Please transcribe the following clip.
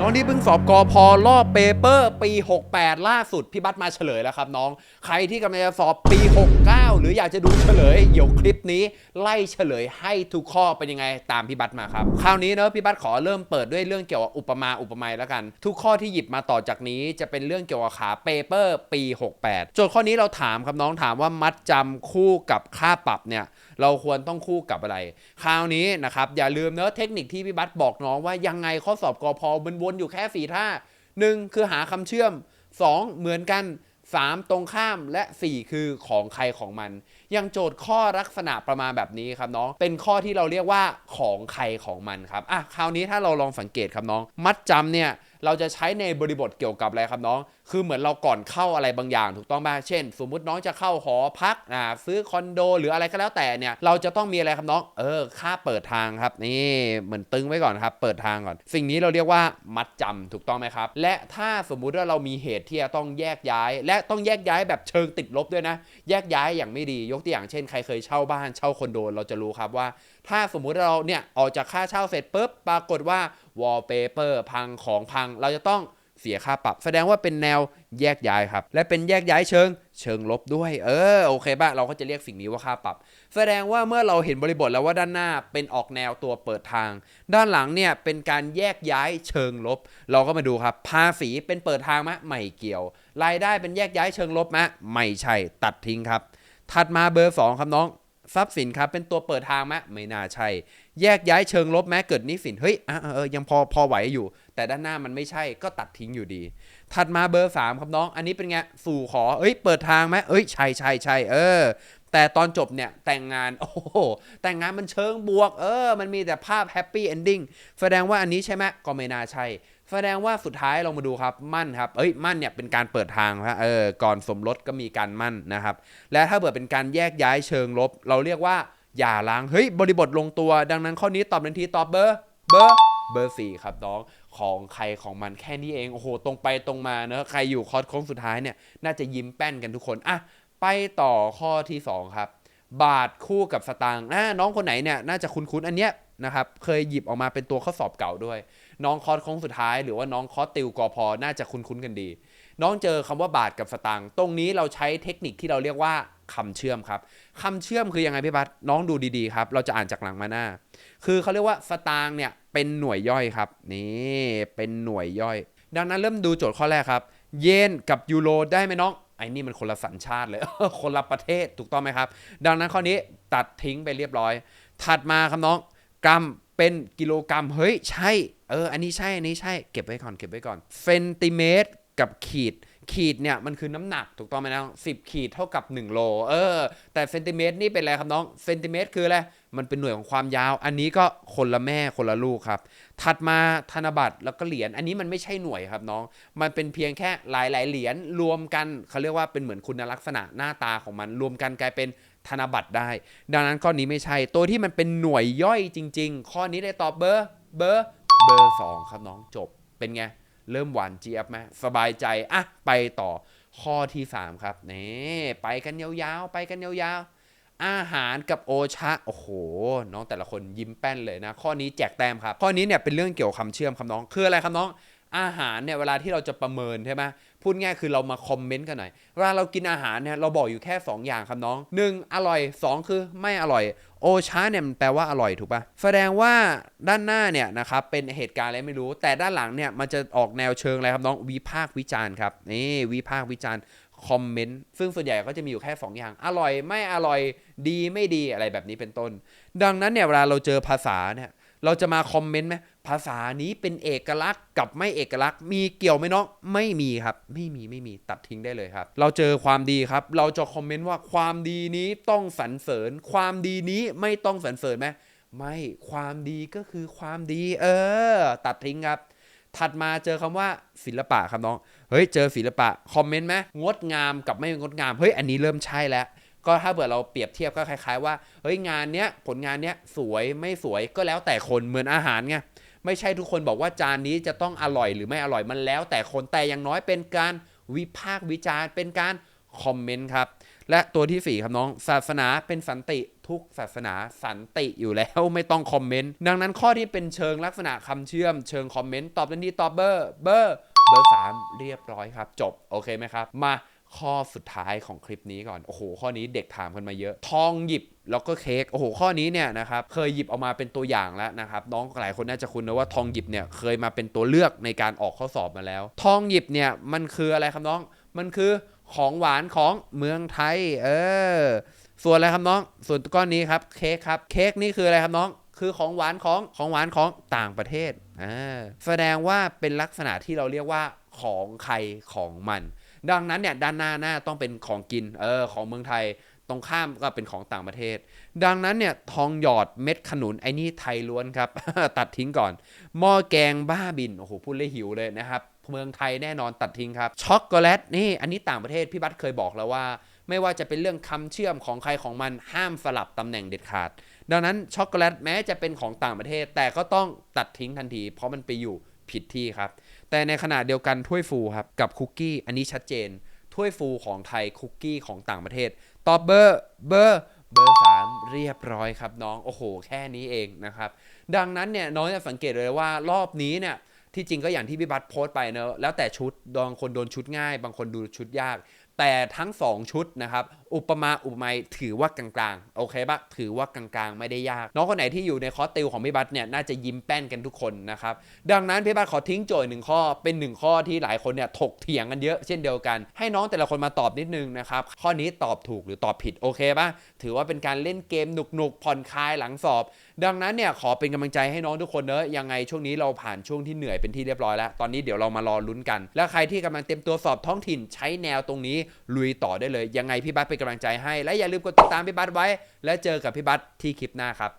น้องที่เพิ่งสอบกอพอรอบเปเปอร์ปี 68 ล่าสุด พี่บัตมาเฉลยแล้วครับน้อง ใครที่กำลังจะสอบปี 69 หรืออยากจะดูเฉลยเดี๋ยวคลิปนี้ ไล่เฉลยให้ทุกข้อเป็นยังไงตามพี่บัตมาครับ คราวนี้เนอะพี่บัตขอเริ่มเปิดด้วยเรื่องเกี่ยวกับอุปมาอุปไมยแล้วกัน ทุกข้อที่หยิบมาต่อจากนี้จะเป็นเรื่องเกี่ยวกับขาเปเปอร์ปี 68 โจทย์ข้อนี้เราถามครับน้องถามว่ามัดจำคู่กับค่าปรับเนี่ยเราควรต้องคู่กับอะไร คราวนี้นะครับอย่าลืมเนอะเทคนิคที่พี่บัตบอกน้องว่ายังไงข้อสอบกอพอมันวนอยู่แค่สี่ท่าหนึ่งคือหาคำเชื่อม 2 เหมือนกัน 3 ตรงข้ามและ 4 คือของใครของมัน ยังโจทย์ข้อลักษณะประมาณแบบนี้ครับน้อง เป็นข้อที่เราเรียกว่าของใครของมันครับอะคราวนี้ถ้าเราลองสังเกตครับน้อง มัดจำเนี่ยเราจะใช้ในบริบทเกี่ยวกับอะไรครับน้อง คือเหมือนเราก่อนเข้าอะไรบางอย่างถูกต้องไหมเช่น สมมุติน้องจะเข้าหอพักอ่าซื้อคอนโด หรืออะไรก็แล้วแต่เนี่ย เราจะต้องมีอะไรครับน้อง เออ ค่าเปิดทางครับ นี่เหมือนตึงไว้ก่อนครับ เปิดทางก่อน สิ่งนี้เราเรียกว่ามัดจำถูกต้องไหมครับ และถ้าสมมุติว่าเรามีเหตุที่จะต้องแยกย้าย และต้องแยกย้ายแบบเชิงติดลบด้วยนะ แยกย้ายอย่างไม่ดี ยกตัวอย่างเช่นใครเคยเช่าบ้านเช่าคอนโด เราจะรู้ครับว่า ถ้าสมมุติเราเนี่ยออกจากค่าเช่าเสร็จปุ๊บปรากฏว่าวอลเปเปอร์พังของพังเราจะต้องเสียค่าปรับ แสดงว่าเป็นแนวแยกย้ายครับ และเป็นแยกย้ายเชิง เชิงลบด้วย เออโอเคป่ะเราก็จะเรียกสิ่งนี้ว่าค่าปรับ แสดงว่าเมื่อเราเห็นบริบทแล้วว่าด้านหน้าเป็นออกแนวตัวเปิดทาง ด้านหลังเนี่ยเป็นการแยกย้ายเชิงลบ เราก็มาดูครับ ภาษีเป็นเปิดทางมะไม่เกี่ยว รายได้เป็นแยกย้ายเชิงลบมะไม่ใช่ตัดทิ้งครับ ถัดมาเบอร์ 2 ครับน้อง ทรัพย์สินครับเป็นตัวเปิดทางไหมไม่น่าใช่ แยกย้ายเชิงลบแม้เกิดนิสินเฮ้ยอะเออยังพอพอไหวอยู่ แต่ด้านหน้ามันไม่ใช่ก็ตัดทิ้งอยู่ดี ถัดมาเบอร์ 3 ครับน้อง อันนี้เป็นไงสู่ขอเอ้ยเปิดทางไหมเอ้ยใช่ใช่ใช่เออ แต่ตอนจบเนี่ยแต่งงานโอ้โหแต่งงานมันเชิงบวก เออ มันมีแต่ภาพแฮปปี้เอนดิ้งแสดงว่าอันนี้ใช่ไหมก็ไม่น่าใช่ แสดงว่าสุดท้ายเรามาดูครับมั่นครับเอ้ยมั่นเนี่ยเป็นการเปิดทางครับเออก่อนสมรสก็มีการมั่นนะครับ และถ้าเกิดเป็นการแยกย้ายเชิงลบ เราเรียกว่าอย่าล้างเฮ้ยบริบทลงตัว ดังนั้นข้อนี้ตอบทันทีตอบเบอร์เบอร์เบอร์สี่ครับน้องของใครของมันแค่นี้เอง โอ้โห ตรงไปตรงมาเนอะใครอยู่คอร์สโค้งสุดท้ายเนี่ย น่าจะยิ้มแป้นกันทุกคน อะ ไปต่อข้อที่สองครับ บาทคู่กับสตางค์อ่าน้องคนไหนเนี่ยน่าจะคุ้นๆอันเนี้ยนะครับเคยหยิบออกมาเป็นตัวข้อสอบเก่าด้วย น้องคอร์สโค้งสุดท้าย หรือว่าน้องคอร์สติวกอพอน่าจะคุ้นๆกันดี น้องเจอคำว่าบาทกับสตางค์ตรงนี้เราใช้เทคนิคที่เราเรียกว่าคำเชื่อมครับคำเชื่อมคือยังไงพี่บัสน้องดูดีๆครับเราจะอ่านจากหลังมาหน้า คือเขาเรียกว่าสตางค์เนี่ยเป็นหน่วยย่อยครับนี่เป็นหน่วยย่อย ดังนั้นเริ่มดูโจทย์ข้อแรกครับ เยนกับยูโรได้ไหมน้อง อ้นี่มันคนละสัญชาติเลย คนละประเทศถูกต้องไหมครับ ดังนั้นข้อนี้ตัดทิ้งไปเรียบร้อย ถัดมาครับน้องกรัมเป็นกิโลกรัมเฮ้ยใช่เอออันนี้ใช่อันนี้ใช่เก็บไว้ก่อนเก็บไว้ก่อนเซนติเมตรกับขีด ขีดเนี่ยมันคือน้ำหนักถูกต้องไหมน้องสิบขีดเท่ากับ 1 โล เออ แต่เซนติเมตรนี่เป็นอะไรครับน้องเซนติเมตรคืออะไรมันเป็นหน่วยของความยาว อันนี้ก็คนละแม่คนละลูกครับ ถัดมาธนบัตรแล้วก็เหรียญอันนี้มันไม่ใช่หน่วยครับน้อง มันเป็นเพียงแค่หลาย ๆ เหรียญรวมกันเขาเรียกว่าเป็นเหมือนคุณลักษณะหน้าตาของมันรวมกันกลายเป็นธนบัตรได้ ดังนั้นข้อนี้ไม่ใช่ตัวที่มันเป็นหน่วยย่อยจริง ๆ ข้อนี้ได้ตอบเบอร์เบอร์เบอร์สองครับน้องจบเป็นไง เริ่มหวานเจี๊ยบไหมสบายใจอะไปต่อข้อที่ 3 ครับนี่ไปกันยาวๆ ไปกันยาวๆ อาหารกับโอชะ โอ้โห น้องแต่ละคนยิ้มแป้นเลยนะ ข้อนี้แจกแต้มครับ ข้อนี้เนี่ยเป็นเรื่องเกี่ยวกับคำเชื่อมครับน้อง คืออะไรครับน้อง อาหารเนี่ยเวลาที่เราจะประเมินใช่ไหมพูดง่ายคือเรามาคอมเมนต์กันหน่อยเวลาเรากินอาหารเนี่ยเราบอกอยู่แค่ 2 อย่างครับน้อง 1. อร่อย 2 คือไม่อร่อย โอชาเนี่ยมันแปลว่าอร่อยถูกปะแสดงว่าด้านหน้าเนี่ยนะครับเป็นเหตุการณ์อะไรไม่รู้ แต่ด้านหลังเนี่ยมันจะออกแนวเชิงอะไรครับน้องวิพากษ์วิจารณ์ครับนี่วิพากษ์วิจารณ์คอมเมนต์ซึ่งส่วนใหญ่ก็จะมีอยู่แค่ 2 อย่าง อร่อยไม่อร่อยดีไม่ดีอะไรแบบนี้เป็นต้น ดังนั้นเนี่ยเวลาเราเจอภาษาเนี่ยเราจะมาคอมเมนต์ไหม ภาษานี้เป็นเอกลักษณ์กับไม่เอกลักษณ์ มีเกี่ยวไหมน้องไม่มีครับ ไม่มีไม่มีตัดทิ้งได้เลยครับ เราเจอความดีครับ เราจะคอมเมนต์ว่าความดีนี้ต้องสรรเสริญ ความดีนี้ไม่ต้องสรรเสริญไหมไม่ความดีก็คือความดี เออ ตัดทิ้งครับ ถัดมาเจอคำว่าศิลปะครับน้องเฮ้ยเจอศิลปะคอมเมนต์ไหมงดงามกับไม่งดงามเฮ้ยอันนี้เริ่มใช่แล้วก็ถ้าเผื่อเราเปรียบเทียบก็คล้าย ๆ ว่าเฮ้ยงานเนี้ยผลงานเนี้ยสวยไม่สวยก็แล้วแต่คนเหมือนอาหารไง ไม่ใช่ทุกคนบอกว่าจานนี้จะต้องอร่อยหรือไม่อร่อยมันแล้ว แต่คนแต่อย่างน้อยเป็นการวิพากษ์วิจารณ์เป็นการคอมเมนต์ครับ และตัวที่ 4 ครับน้อง ศาสนาเป็นสันติทุกศาสนาสันติอยู่แล้วไม่ต้องคอมเมนต์ดังนั้นข้อที่เป็นเชิงลักษณะคำเชื่อมเชิงคอมเมนต์ตอบทันทีตอบเบอร์เบอร์เบอร์3เรียบร้อยครับ จบ โอเคไหมครับ มา ข้อสุดท้ายของคลิปนี้ก่อน โอ้โห ข้อนี้เด็กถามกันมาเยอะ ทองหยิบแล้วก็เค้ก โอ้โห ข้อนี้เนี่ยนะครับ เคยหยิบออกมาเป็นตัวอย่างแล้วนะครับ น้องหลายคนน่าจะคุ้นนะว่าทองหยิบเนี่ยเคยมาเป็นตัวเลือกในการออกข้อสอบมาแล้ว ทองหยิบเนี่ยมันคืออะไรครับน้อง มันคือของหวานของเมืองไทย เออ ส่วนอะไรครับน้อง ส่วนก้อนนี้ครับ เค้กครับ เค้กนี่คืออะไรครับน้อง คือของหวานของของหวานของต่างประเทศ อ่า แสดงว่าเป็นลักษณะที่เราเรียกว่าของใครของมัน ดังนั้นเนี่ยด้านหน้าหน้าต้องเป็นของกินเออของเมืองไทยตรงข้ามก็เป็นของต่างประเทศ ดังนั้นเนี่ยทองหยอดเม็ดขนุนไอ้นี่ไทยล้วนครับ ตัดทิ้งก่อน หม้อแกงบ้าบินโอ้โหพูดเลยหิวเลยนะครับ เมืองไทยแน่นอนตัดทิ้งครับ ช็อกโกแลตนี่อันนี้ต่างประเทศพี่บัตเคยบอกแล้วว่า ไม่ว่าจะเป็นเรื่องคำเชื่อมของใครของมันห้ามสลับตำแหน่งเด็ดขาด ดังนั้นช็อกโกแลตแม้จะเป็นของต่างประเทศ แต่ก็ต้องตัดทิ้งทันที เพราะมันไปอยู่ผิดที่ครับ แต่ในขณะเดียวกันถ้วยฟูครับกับคุกกี้อันนี้ชัดเจน ถ้วยฟูของไทยคุกกี้ของต่างประเทศตอบเบอร์เบอร์เบอร์สามเรียบร้อยครับน้องโอ้โห แค่นี้เองนะครับ ดังนั้นเนี่ยน้องจะสังเกตเลยว่ารอบนี้เนี่ยที่จริงก็อย่างที่พี่บัตโพสต์ไปเนอะแล้วแต่ชุดบางคนโดนชุดง่าย บางคนดูชุดยาก แต่ทั้ง 2 ชุดนะครับ อุปมาอุปไมยถือว่ากลางๆ โอเคปะถือว่ากลางๆ ไม่ได้ยาก น้องคนไหนที่อยู่ในคอร์สติวของพี่บัตเนี่ย น่าจะยิ้มแป้นกันทุกคนนะครับ ดังนั้นพี่บัตขอทิ้งโจทย์หนึ่งข้อ เป็นหนึ่งข้อที่หลายคนเนี่ยถกเถียงกันเยอะเช่นเดียวกัน ให้น้องแต่ละคนมาตอบนิดนึงนะครับ ข้อนี้ตอบถูกหรือตอบผิด โอเคปะถือว่าเป็นการเล่นเกมหนุกๆ ผ่อนคลายหลังสอบ ดังนั้นเนี่ยขอเป็นกำลังใจให้น้องทุกคนเนอะยังไงช่วงนี้เราผ่านช่วงที่เหนื่อยเป็นที่เรียบร้อยแล้ว ตอนนี้เดี๋ยวเรามารอลุ้นกัน แล้วใครที่กำลังเตรียมตัวสอบท้องถิ่นใช้แนวตรงนี้ลุยต่อได้เลย ยังไงพี่บัสเป็นกำลังใจให้ และอย่าลืมกดติดตามพี่บัสไว้ และเจอกับพี่บัสที่คลิปหน้าครับ